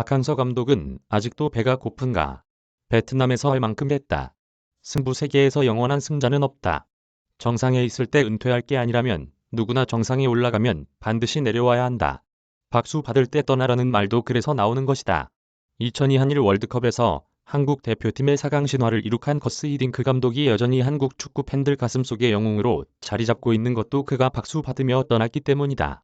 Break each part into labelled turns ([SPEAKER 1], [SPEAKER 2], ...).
[SPEAKER 1] 박항서 감독은 아직도 배가 고픈가. 베트남에서 할 만큼 했다. 승부 세계에서 영원한 승자는 없다. 정상에 있을 때 은퇴할 게 아니라면 누구나 정상에 올라가면 반드시 내려와야 한다. 박수 받을 때 떠나라는 말도 그래서 나오는 것이다. 2002 한일 월드컵에서 한국 대표팀의 4강 신화를 이룩한 거스 히딩크 감독이 여전히 한국 축구 팬들 가슴속의 영웅으로 자리 잡고 있는 것도 그가 박수 받으며 떠났기 때문이다.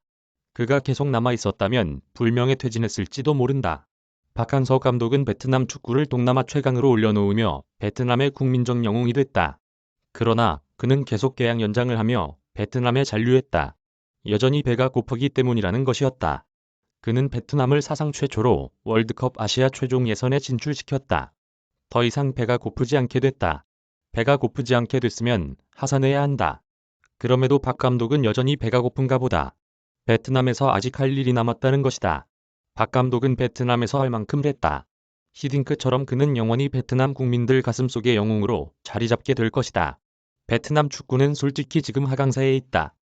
[SPEAKER 1] 그가 계속 남아 있었다면 불명예 퇴진했을지도 모른다. 박항서 감독은 베트남 축구를 동남아 최강으로 올려놓으며 베트남의 국민적 영웅이 됐다. 그러나 그는 계속 계약 연장을 하며 베트남에 잔류했다. 여전히 배가 고프기 때문이라는 것이었다. 그는 베트남을 사상 최초로 월드컵 아시아 최종 예선에 진출시켰다. 더 이상 배가 고프지 않게 됐다. 배가 고프지 않게 됐으면 하산해야 한다. 그럼에도 박 감독은 여전히 배가 고픈가 보다. 베트남에서 아직 할 일이 남았다는 것이다. 박 감독은 베트남에서 할 만큼 했다. 히딩크처럼 그는 영원히 베트남 국민들 가슴 속의 영웅으로 자리 잡게 될 것이다. 베트남 축구는 솔직히 지금 하강사에 있다.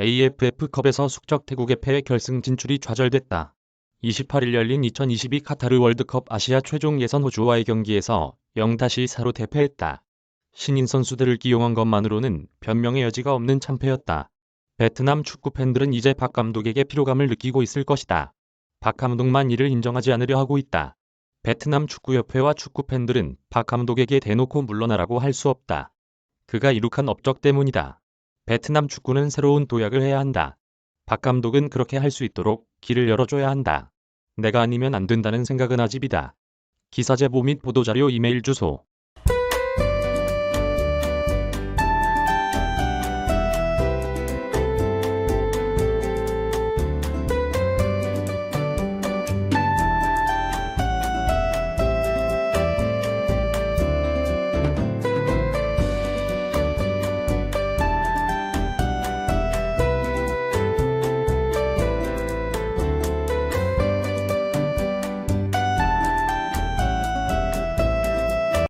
[SPEAKER 1] AFF컵에서 숙적 태국의 패배 결승 진출이 좌절됐다. 28일 열린 2022 카타르 월드컵 아시아 최종 예선 호주와의 경기에서 0-4로 대패했다. 신인 선수들을 기용한 것만으로는 변명의 여지가 없는 참패였다. 베트남 축구 팬들은 이제 박 감독에게 피로감을 느끼고 있을 것이다. 박 감독만 이를 인정하지 않으려 하고 있다. 베트남 축구협회와 축구 팬들은 박 감독에게 대놓고 물러나라고 할 수 없다. 그가 이룩한 업적 때문이다. 베트남 축구는 새로운 도약을 해야 한다. 박 감독은 그렇게 할 수 있도록 길을 열어줘야 한다. 내가 아니면 안 된다는 생각은 아집이다. 기사 제보 및 보도자료 이메일 주소